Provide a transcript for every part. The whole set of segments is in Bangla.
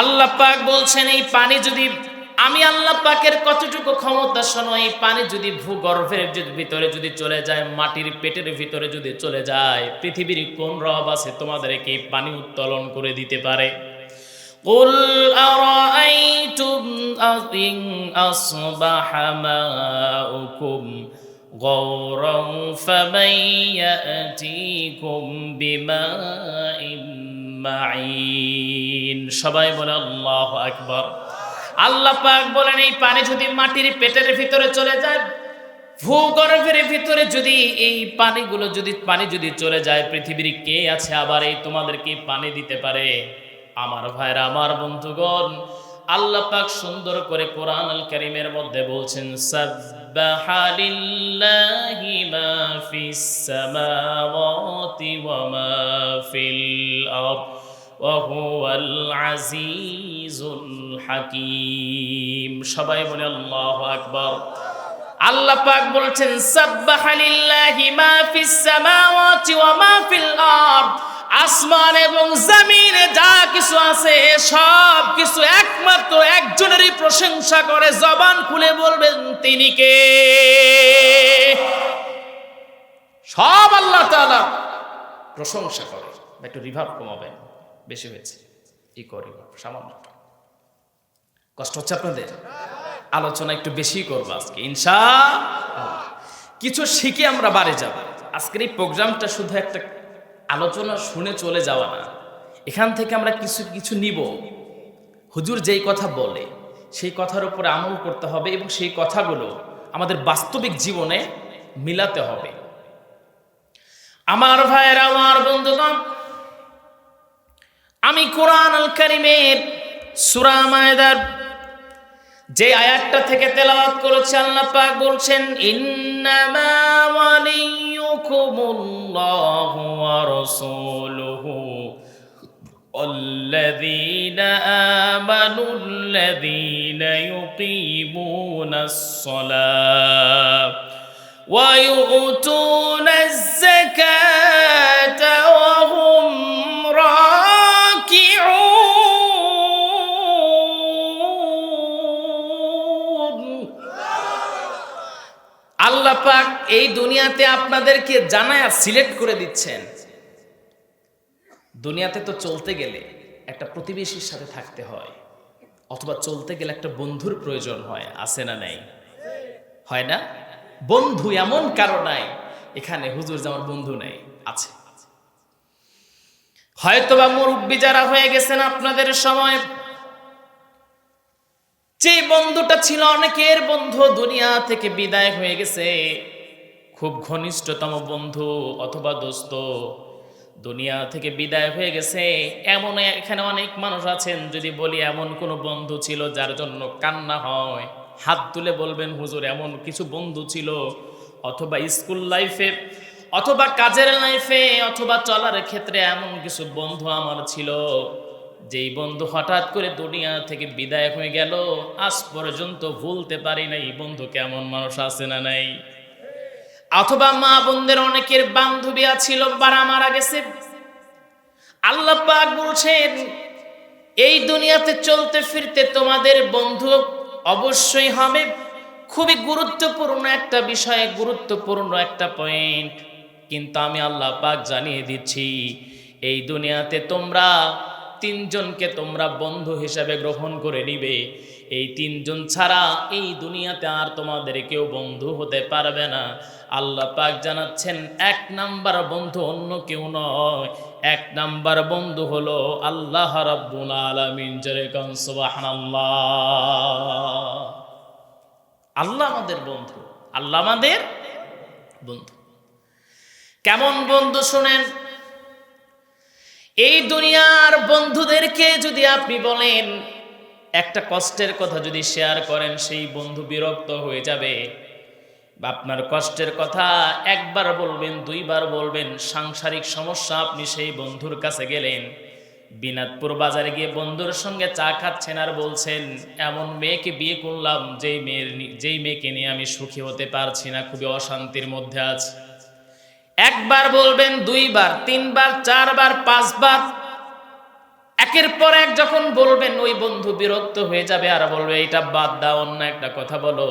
আল্লাহ পাক বলছেন এই পানি যদি আমি আল্লাহ পাকের কতটুকু ক্ষমতা শোনো এই পানি যদি ভূগর্ভের যদি ভিতরে যদি চলে যায় মাটির পেটের ভিতরে যদি চলে যায় পৃথিবীর কোন রব আছে তোমাদেরকে এই পানি উত্তোলন করে দিতে পারে قل أرأيتم إن أصبح ماؤكم غورا فمن يأتيكم بماء আজমাইন। সবাই বলে, আল্লাহ আকবর। আল্লাহ পাক বলেন, এই পানি যদি মাটির পেটের ভিতরে চলে যায়, ভূগর্ভের ভিতরে যদি এই পানিগুলো যদি, পানি যদি চলে যায়, পৃথিবীর কে আছে আবার এই তোমাদেরকে পানি দিতে পারে? আমার ভাইরা, আমার বন্ধুগণ, আল্লাহ পাক সুন্দর করে কোরআন আল করিমের মধ্যে বলছেন সাজ মা ফিস সামাওয়াতি ওয়া মা ফিল আরদ ওয়া হুয়াল আজিজুল হাকীম সবাই বলে আল্লাহু আকবার। আল্লাহ পাক বলছেন, সাব্বাহা লিল্লাহি মা ফিস সামাওয়াতি ওয়া মা ফিল আরদ। আসমান এবং জমিনে যা কিছু আছে সব কিছু একমাত্র প্রশংসা করে, জবান খুলে বলবেন, তিনি কে? সব আল্লাহ তাআলা প্রশংসা করে একটু রিভাব কমাবেন, বেশি হয়েছে। ই করি, সামান্য কষ্ট হচ্ছে আপনাদের? আলোচনা একটু বেশি করব আজকে ইনশা কিছু শিখে আমরা বাড়ি যাব। আজকের এই প্রোগ্রামটা শুধু একটা আলোচনা শুনে চলে যাওয়া না। এখান থেকে আমরা কিছু কিছু নিব। হুজুর যেই কথা বলে সেই কথার উপরে আমল করতে হবে এবং সেই কথাগুলো আমাদের বাস্তবিক জীবনে মিলাতে হবে। আমার ভাইয়ের, আমার বন্ধুগণ, আমি কোরআন আল কারিমের সুরা মায়দার যে আয়াতটা থেকে তেলাওয়াত করেছে, আল্লাহ পাক বলছেন, ইন্নামা ওয়ালিয়ুকুমুল্লাহু ওয়া রাসূলুহু الذين آمنوا الذين يقيمون الصلاة ويؤتون الزكاة وهم راكعون আল্লাহ পাক এই দুনিয়াতে আপনাদেরকে জানায় সিলেক্ট করে দিচ্ছেন দুনিয়াতে তো চলতে গেলে একটা প্রতিবেশীর সাথে থাকতে হয়, অথবা চলতে গেলে একটা বন্ধুর প্রয়োজন হয়, আছে না নাই? হয় না? বন্ধু এমন কারও নাই, এখানে হুজুর যেমন বন্ধু নাই, আছে। হয়তোবা মুরব্বী যারা হয়ে গেছেন আপনাদের সময়, যে বন্ধুটা ছিল অনেকের বন্ধু, দুনিয়া থেকে বিদায় হয়ে গেছে, খুব ঘনিষ্ঠতম বন্ধু অথবা দোস্ত দুনিয়া থেকে বিদায় হয়ে গেছে। এমন এখানে অনেক মানুষ আছেন, যদি বলি এমন কোনো বন্ধু ছিল যার জন্য কান্না হয়। হাত তুলে বলবেন, হুজুর, এমন কিছু বন্ধু ছিল অথবা স্কুল লাইফে, অথবা কাজের লাইফে, অথবা চলার ক্ষেত্রে এমন কিছু বন্ধু আমার ছিল। যেই বন্ধু হঠাৎ করে দুনিয়া থেকে বিদায় হয়ে গেল, আজ পর্যন্ত ভুলতে পারি না এই বন্ধু কেমন মানুষ আছে না নাই? অথবা মা বোনদের অনেকের বান্ধবী ছিল বারা মারা গেছে। আল্লাহ পাক বলছেন, এই দুনিয়াতে চলতে ফিরতে তোমাদের বন্ধু অবশ্যই হবে। খুবই গুরুত্বপূর্ণ একটা বিষয়ে, গুরুত্বপূর্ণ একটা পয়েন্ট কিন্তু আমি আল্লাহ পাক জানিয়ে দিচ্ছি, এই দুনিয়াতে তোমরা তিনজনকে তোমরা বন্ধু হিসাবে গ্রহণ করে নিবে। এই তিনজন ছাড়া এই দুনিয়াতে আর তোমাদের কেউ বন্ধু হতে পারবে না। আল্লাহ পাক জানাচ্ছেন, এক নাম্বার বন্ধু অন্য কেউ নয়। এক নাম্বার বন্ধু হলো আল্লাহ রাব্বুল আলামিন, জরে সুবহানাল্লাহ। আল্লাহ আমাদের বন্ধু, আল্লাহ আমাদের বন্ধু। কেমন বন্ধু শুনেন? এই দুনিয়ার বন্ধুদেরকে যদি আপনি বলেন, একটা কষ্টের কথা যদি শেয়ার করেন, সেই বন্ধু বিরক্ত হয়ে যাবে। আপনার কষ্টের কথা একবার বলবেন, দুইবার বলবেন, সাংসারিক সমস্যা আপনি সেই বন্ধুর কাছে গেলেন। বিনাদপুর বাজারে গিয়ে বন্ধুর সঙ্গে চা খাচ্ছেন আর বলছেন, এমন মেয়েকে বিয়ে করলাম, যেই মেয়ের যেই মেয়েকে নিয়ে আমি সুখী হতে পারছি না, খুবই অশান্তির মধ্যে আছি। একবার বলবেন, দুইবার, তিনবার, চারবার, পাঁচবার। একের পর এক যখন বলবেন, ওই বন্ধু বিরক্ত হয়ে যাবে আর বলবে এটা বাদ দাও, অন্য একটা কথা বলো।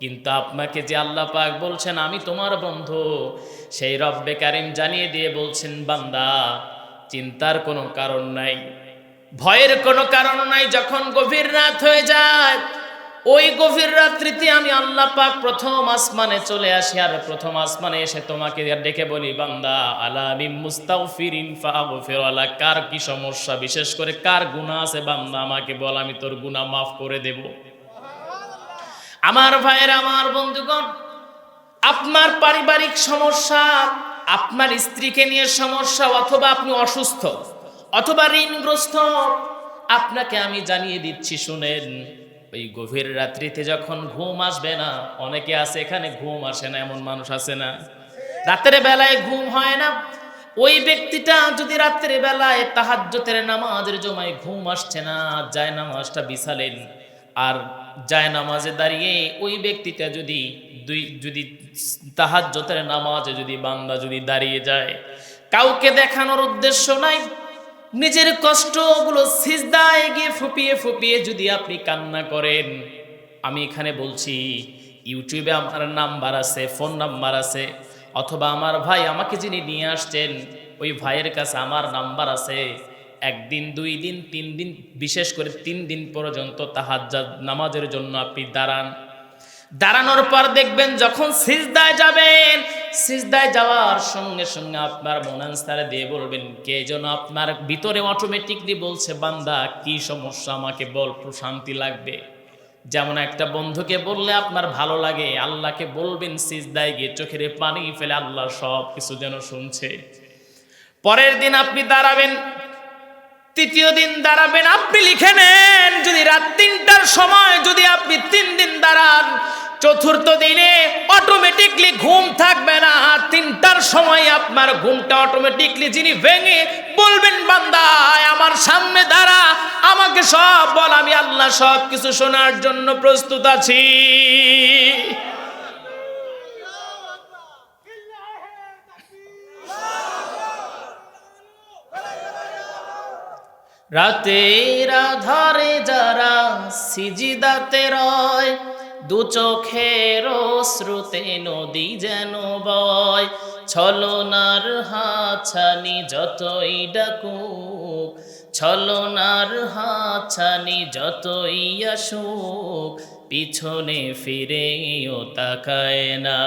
কিন্তু আপনাকে যে আল্লাহ পাক বলছেন, আমি তোমার বন্ধু। সেই রব্বে কারিম জানিয়ে দিয়ে বলছেন, বান্দা, চিন্তার কোনো কারণ নাই। ভয়ের কোনো কারণ নাই, যখন গভীর রাত হয়ে যায়, ওই গভীর রাত্রিতে আমি আল্লাহ পাক প্রথম আসমানে চলে আসি আর প্রথম আসমানে এসে তোমাকে ডেকে বলি, বান্দা, আলা বিম মুস্তাগফিরিন ফাগফির আলা কার কি সমস্যা? বিশেষ করে কার গুনাহ আছে? বান্দা, আমাকে বল, আমি তোর গুনাহ মাফ করে দেব। আমার ভাইয়ের, আমার বন্ধুগণ, আপনার পারিবারিক সমস্যা, আপনার স্ত্রীকে নিয়ে সমস্যা, অথবা আপনি অসুস্থ, অথবা ঋণগ্রস্ত, আপনাকে আমি জানিয়ে দিচ্ছি, শুনেন, ওই গভীর রাত্রিতে যখন ঘুম আসবে না, অনেকে আছে এখানে ঘুম আসে না, এমন মানুষ আছে না, রাতের বেলায় ঘুম হয় না, ওই ব্যক্তিটা যদি রাতের বেলায় তাহাজ্জতের নামাজের জমায় ঘুম আসছে না, যায় নামাজটা বিছালেন আর যায় নামাজে দাঁড়িয়ে ওই ব্যক্তিটা যদি দুই, যদি তাহার তাহাজ্জতের নামাজে যদি বান্দা যদি দাঁড়িয়ে যায়, কাউকে দেখানোর উদ্দেশ্য নাই, নিজের কষ্টগুলো সিজদায় গিয়ে ফুপিয়ে ফুপিয়ে যদি আপনি কান্না করেন, আমি এখানে বলছি, ইউটিউবে আমার নাম্বার আছে, ফোন নাম্বার আছে, অথবা আমার ভাই আমাকে যিনি নিয়ে আসছেন, ওই ভাইয়ের কাছে আমার নাম্বার আছে একদিন, দুই দিন, তিন দিন, বিশেষ করে তিন দিন পর্যন্ত তাহাজ্জাদ নামাজের জন্য আপনি দাঁড়ান। দাঁড়ানোর পর দেখবেন যখন সিজদায় যাবেন, সিজদায় যাওয়ার সঙ্গে সঙ্গে আপনার মনানস্তারে দিয়ে বলবেন, কে যেন আপনার ভিতরে অটোমেটিকলি বলছে, বান্দা, কি সমস্যা? আমাকে বল প্রশান্তি লাগবে। যেমন একটা বন্ধুকে বললে আপনার ভালো লাগে, আল্লাহকে বলবেন, সিজদায় গিয়ে চোখের পানি ফেলে আল্লাহ সব কিছু যেন শুনছে। পরের দিন আপনি দাঁড়াবেন তৃতীয় দিন দাঁড়াবেন, আপনি লিখে নেন। যদি রাত তিনটার সময় যদি আপনি তিন দিন দাঁড়ান, চতুর্থ দিনে অটোমেটিকলি ঘুম থাকবে না। তিনটার সময় আপনার ঘুমটা অটোমেটিকলি যিনি ভেঙে বলবেন বান্দায় আমার সামনে দাঁড়া, আমাকে সব বল, আমি আল্লাহ সব কিছু শোনার জন্য প্রস্তুত আছি। রাতের আধারে যারা সিজিদাতে রয় দু চোখের শ্রুতে নদী যেন বয়। ছলনার হাছানি যতই ডাকুক, ছলনার হাছানি যতই আসুক, পিছনে ফিরেও তাকায় না।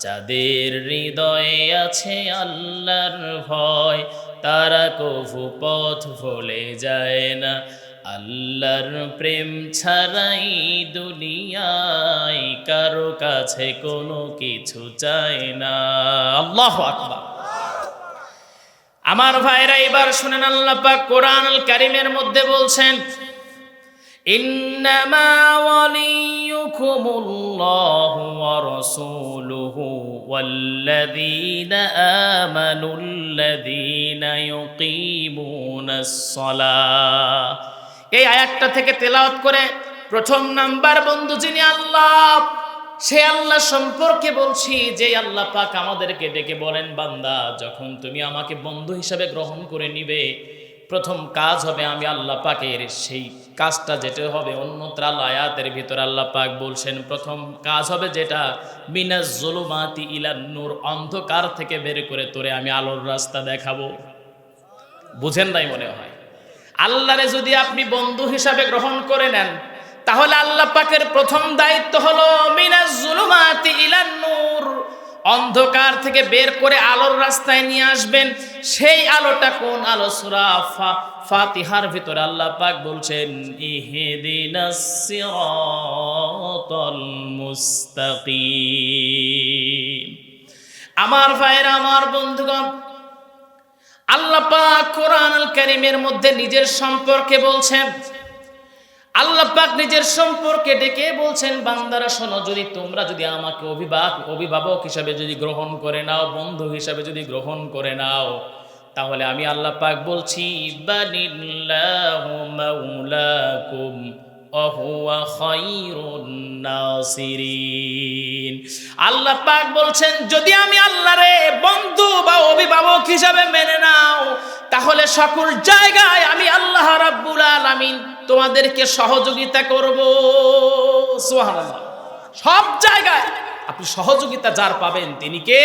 যাদের হৃদয়ে আছে আল্লাহর ভয় তারা কভু পথ ভোলে যায় না। আল্লাহর প্রেম ছাড়াই দুনিয়ায় কারও কাছে কোনো কিছু চায় না। আল্লাহ আমার ভাইরা এবার শুনেন আল্লাহ পাক কোরআন কারিমের মধ্যে বলছেন إنما وليكم الله ورسوله والذين آمنوا الذين يقيمون الصلاة এই আয়াতটা থেকে তেলাওয়াত করে প্রথম নাম্বার বন্ধু যিনি আল্লাহ সে আল্লাহ সম্পর্কে বলছি যে আল্লাহ পাক আমাদেরকে ডেকে বলেন বান্দা যখন তুমি আমাকে বন্ধু হিসাবে গ্রহণ করে নিবে প্রথম কাজ হবে আমি আল্লাহ পাকের সেই কাজটা যেটা হবে অন্যত্র আয়াতের ভিতরে আল্লাহ পাক বলছেন, প্রথম কাজ হবে যেটা, মিনাজ জুলুমাতি ইলান নূর, অন্ধকার থেকে বের করে তোরে আমি আলোর রাস্তা দেখাবো। বুঝেন নাই মনে হয়? আল্লাহরে যদি আপনি বন্ধু হিসাবে গ্রহণ করে নেন, তাহলে আল্লাহ পাকের প্রথম দায়িত্ব হলো, মিনাজ জুলুমাতি ইলান নূর অন্ধকার থেকে বের করে আলোর রাস্তায় নিয়ে আসবেন। সেই আলোটা কোন আলো? সুরা ফাতিহার ভিতরে আল্লাহ পাক বলছেন মুস্তাকিম। আমার ভাইরা আমার বন্ধুগণ, আল্লাহ পাক কোরআন কারিমের মধ্যে নিজের সম্পর্কে বলছেন আল্লাহ পাক নিজের সম্পর্কে ডেকে বলছেন, বান্দারা, শোনো, যদি তোমরা যদি আমাকে অভিভাবক অভিভাবক হিসাবে যদি গ্রহণ করে নাও, বন্ধু হিসাবে যদি গ্রহণ করে নাও, তাহলে আমি আল্লাহ পাক বলছি আল্লাহ পাক বলছেন, যদি আমি আল্লাহরে বন্ধু বা অভিভাবক হিসাবে মেনে নাও, তাহলে সকল জায়গায় আমি আল্লাহ রাব্বুল আলামিন তোমাদেরকে সহযোগিতা করব। সব জায়গায় আপনি সহযোগিতা যার পাবেন তিনি কে?